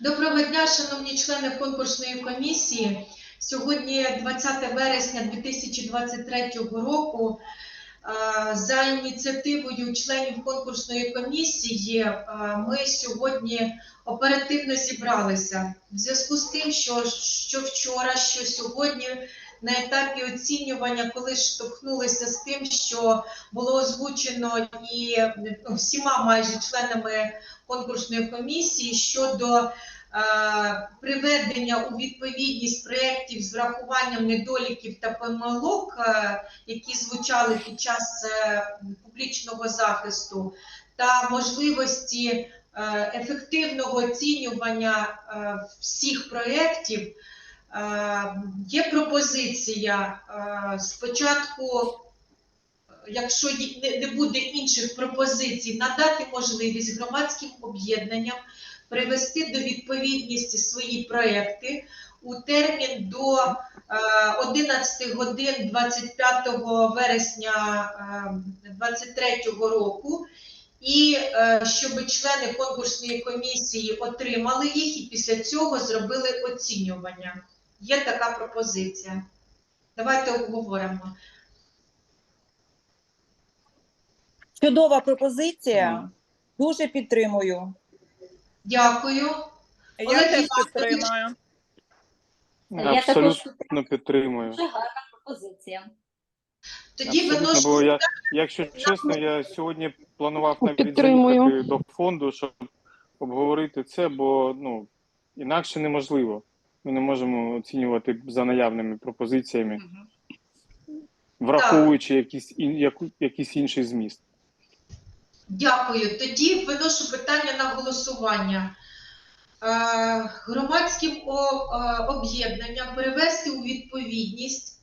Доброго дня, шановні члени конкурсної комісії. Сьогодні 20 вересня 2023 року. Е, За ініціативою членів конкурсної комісії е, ми сьогодні оперативно зібралися. В зв'язку з тим, що, що вчора, що сьогодні на етапі оцінювання, коли штовхнулися з тим, що було озвучено і всіма майже членами конкурсної комісії щодо приведення у відповідність проєктів з врахуванням недоліків та помилок, е, які звучали під час е, публічного захисту, та можливості е, ефективного оцінювання е, всіх проєктів. Е, Є пропозиція е, спочатку якщо не буде інших пропозицій, надати можливість громадським об'єднанням привести до відповідності свої проекти у термін до е, 11 годин 25 вересня 2023 року. І е, щоб члени конкурсної комісії отримали їх і після цього зробили оцінювання. Є така пропозиція. Давайте обговоримо. Чудова пропозиція. Дуже підтримую. Дякую. Я Олег теж Іванович. підтримую. Я також Абсолютно підтримую. дуже гарна пропозиція. Тоді Абсолютно, виношу бо я, якщо чесно, я сьогодні планував навіть Підтримую. заїхати до фонду, щоб обговорити це, бо ну інакше неможливо. Ми не можемо оцінювати за наявними пропозиціями, враховуючи якийсь ін- яку- якийсь інший зміст. Дякую. Тоді виношу питання на голосування. Е, Громадським е, об'єднанням перевести у відповідність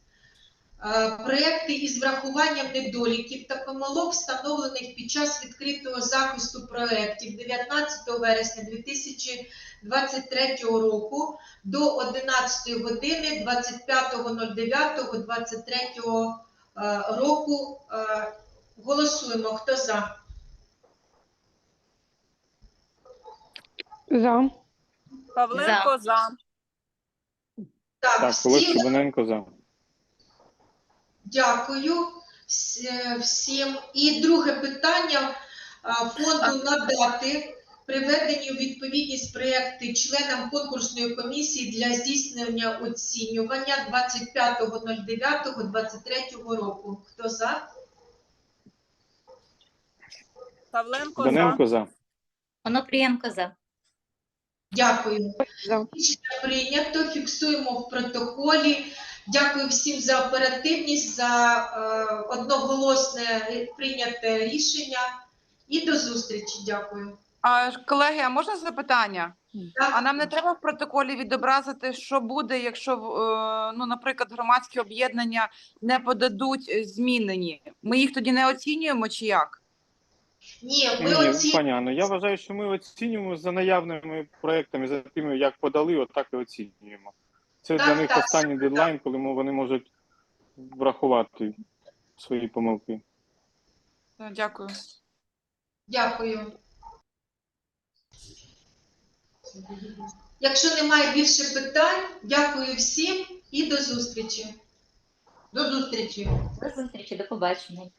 е, проекти із врахуванням недоліків та помилок, встановлених під час відкритого захисту проєктів 19 вересня 2023 року до 11 години 25.09.23 е, року. Голосуємо. Хто за? За. Павленко за. Так, Так, Олег всі Чубаненко за. дякую е, всім. І друге питання а, фонду надати приведені у відповідність проекти членам конкурсної комісії для здійснення оцінювання 25.09.23 року. Хто за? Павленко за. Чубаненко за. Онопрієнко за. Дякую. За. Рішення прийнято. Фіксуємо в протоколі. Дякую всім за оперативність, за е, одноголосне прийняте рішення. І до зустрічі. Дякую. А, колеги, а можна запитання? Так. А нам не треба в протоколі відобразити, що буде, якщо в- е, ну, наприклад, громадські об'єднання не подадуть е, змінені? Ми їх тоді не оцінюємо чи як? Ні, ми Ні, оці... паняно. Я вважаю, що ми оцінюємо за наявними проектами, за тими, як подали, отак і оцінюємо. Це Так, для них так, останній так. дедлайн, коли вони можуть врахувати свої помилки. Е, Дякую. Дякую. Якщо немає більше питань, дякую всім і до зустрічі. До зустрічі. До зустрічі, до побачення.